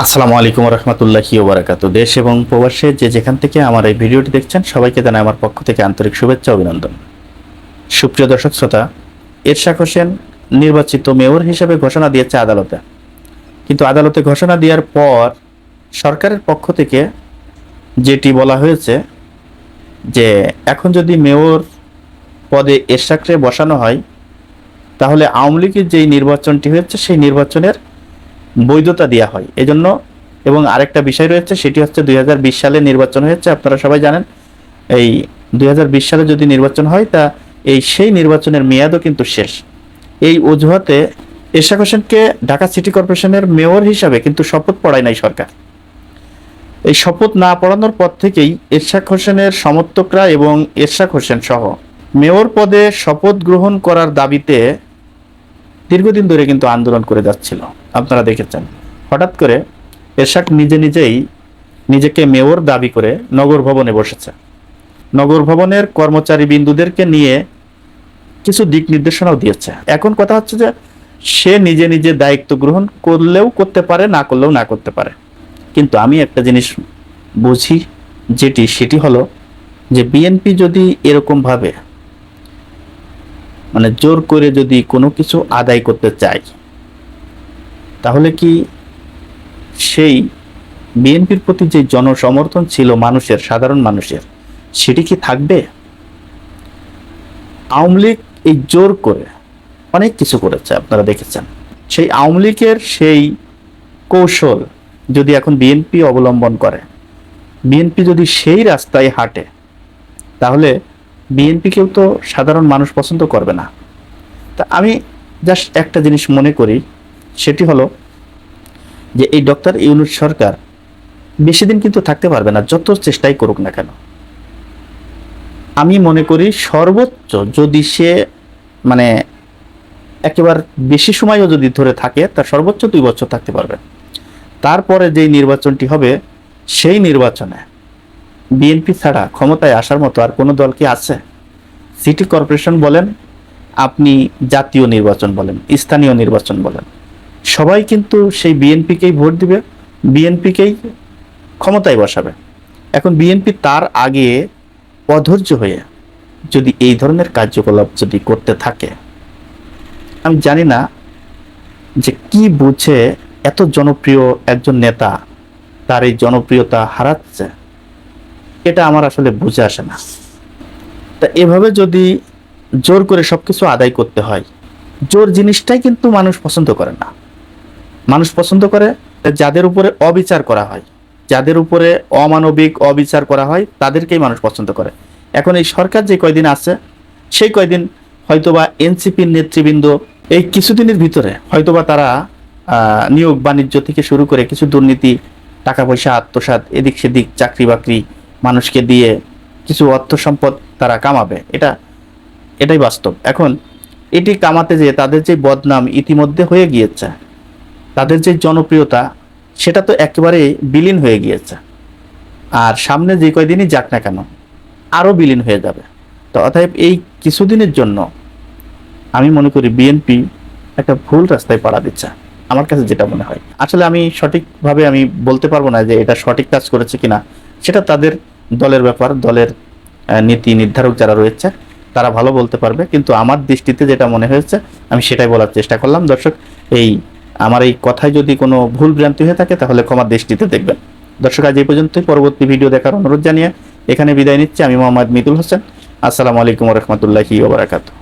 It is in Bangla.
আসসালামু আলাইকুম রহমতুল্লাহি ওবরাকাতু। দেশ এবং প্রবাসে যে যেখান থেকে আমার এই ভিডিওটি দেখছেন, সবাইকে জানাই আমার পক্ষ থেকে আন্তরিক শুভেচ্ছা অভিনন্দন। সুপ্রিয় দর্শক শ্রোতা, এরশাক হোসেন নির্বাচিত মেয়র হিসেবে ঘোষণা দিয়েছে আদালতে। কিন্তু আদালতে ঘোষণা দেওয়ার পর সরকারের পক্ষ থেকে যেটি বলা হয়েছে যে, এখন যদি মেয়র পদে এরশাকরে বসানো হয়, তাহলে আওয়ামী লীগের যেই নির্বাচনটি হয়েছে, সেই নির্বাচনের বৈধতা দেওয়া হয়। এজন্য এবং আরেকটা বিষয় রয়েছে, সেটি হচ্ছে দুই হাজার বিশ সালে নির্বাচন হয়েছে, আপনারা সবাই জানেন। এই দুই হাজার বিশ সালে যদি নির্বাচন হয়, তা এই সেই নির্বাচনের মেয়াদও কিন্তু শেষ। এই অজুহাতে এরশাক হোসেনকে ঢাকা সিটি কর্পোরেশনের মেয়র হিসাবে কিন্তু শপথ পড়ায় নাই সরকার। এই শপথ না পড়ানোর পর থেকেই এরশাক হোসেনের সমর্থকরা এবং এরশাক হোসেন সহ মেয়র পদে শপথ গ্রহণ করার দাবিতে দীর্ঘদিন ধরে কিন্তু আন্দোলন করে যাচ্ছিল। আপনারা দেখেছেন। হঠাৎ করে এরশাক নিজে নিজেই নিজেকে মেয়র দাবি করে নগর ভবনে বসেছে। নগর ভবনের কর্মচারী বিন্দুদেরকে নিয়ে কিছু দিক নির্দেশনাও দিয়েছে। এখন কথা হচ্ছে যে, সে নিজে নিজে দায়িত্ব গ্রহণ করলেও করতে পারে, না করলেও না করতে পারে। কিন্তু আমি একটা জিনিস বুঝি, যেটি সেটি হলো যে বিএনপি যদি এরকমভাবে মানে জোর করে যদি কোনো কিছু আদায় করতে চায় তাহলে কি সেই বিএনপির প্রতি যে জনসমর্থন ছিল মানুষের, সাধারণ মানুষের, সেটি কি থাকবে? আওয়ামী লীগ এই জোর করে অনেক কিছু করেছে, আপনারা দেখেছেন। সেই আওয়ামী লীগের সেই কৌশল যদি এখন বিএনপি অবলম্বন করে, বিএনপি যদি সেই রাস্তায় হাঁটে, তাহলে বিএনপিকেও তো সাধারণ মানুষ পছন্দ করবে না। তা আমি জাস্ট একটা জিনিস মনে করি সেটি হলো যে এই ডক্টর ইউনুস সরকার বেশি দিন কিন্তু থাকতে পারবে না, যত চেষ্টাই করুক না কেন। আমি মনে করি সর্বোচ্চ যদি সে মানে একেবারে বেশি সময়ও যদি ধরে থাকে, তার সর্বোচ্চ দুই বছর থাকতে পারবে। তারপরে যেই নির্বাচনটি হবে, সেই নির্বাচনে বিএনপি ছাড়া ক্ষমতায় আসার মতো আর কোনো দল কি আছে? সিটি কর্পোরেশন বলেন, আপনি জাতীয় নির্বাচন বলেন, স্থানীয় নির্বাচন বলেন। সবাই কিন্তু সেই বিএনপিকেই ভোট দিবে, বিএনপিকেই ক্ষমতায় বসাবে। এখন বিএনপি তার আগে অধৈর্য হয়ে যদি এই ধরনের কার্যকলাপ যদি করতে থাকে, আমি জানি না যে কি বুঝে এত জনপ্রিয় একজন নেতা তার এই জনপ্রিয়তা হারাচ্ছে, এটা আমার আসলে বুঝে আসে না। তা এভাবে যদি জোর করে সবকিছু আদায় করতে হয়, জোর জিনিসটাই কিন্তু মানুষ পছন্দ করে না। মানুষ পছন্দ করে যাদের উপরে অবিচার করা হয়, যাদের উপরে অমানবিক অবিচার করা হয়, তাদেরকেই মানুষ পছন্দ করে। এখন এই সরকার যে কয়দিন আছে, সেই কয়দিন হয়তোবা এনসিপির নেতৃবৃন্দ এই কিছুদিনের ভিতরে হয়তোবা তারা নিয়োগ বাণিজ্য থেকে শুরু করে কিছু দুর্নীতি টাকা পয়সা আত্মসাৎ এদিক সেদিক চাকরি বাকরি মানুষকে দিয়ে কিছু অর্থ সম্পদ তারা কামাবে। এটা, এটাই বাস্তব। এখন এটি কামাতে যেয়ে তাদের যে বদনাম ইতিমধ্যে হয়ে গিয়েছে তাদের যে জনপ্রিয়তা, সেটা তো একেবারে বিলীন হয়ে গিয়েছে। আর সামনে যে কয়দিনই যাক না কেন, আরও বিলীন হয়ে যাবে। তো অতএব এই কিছুদিনের জন্য আমি মনে করি বিএনপি একটা ভুল রাস্তায় পাড়া দিচ্ছে, আমার কাছে যেটা মনে হয়। আসলে আমি সঠিকভাবে আমি বলতে পারব না যে এটা সঠিক কাজ করেছে কিনা। সেটা তাদের দলের ব্যাপার, দলের নীতি নির্ধারক যারা রয়েছে, তারা ভালো বলতে পারবে। কিন্তু আমার দৃষ্টিতে যেটা মনে হয়েছে, আমি সেটাই বলার চেষ্টা করলাম। দর্শক, এই আমার এই কথায় যদি কোনো ভুল ভ্রান্তি হয়ে থাকে, তাহলে ক্ষমার দেশটিতে দেখবেন। দর্শক, আজ এই পর্যন্তই। পরবর্তী ভিডিও দেখার অনুরোধ জানিয়ে এখানে বিদায় নিচ্ছি। আমি মোহাম্মদ মিতুল হোসেন। আসসালামু আলাইকুম রহমতুল্লাহি ওবরাকাতু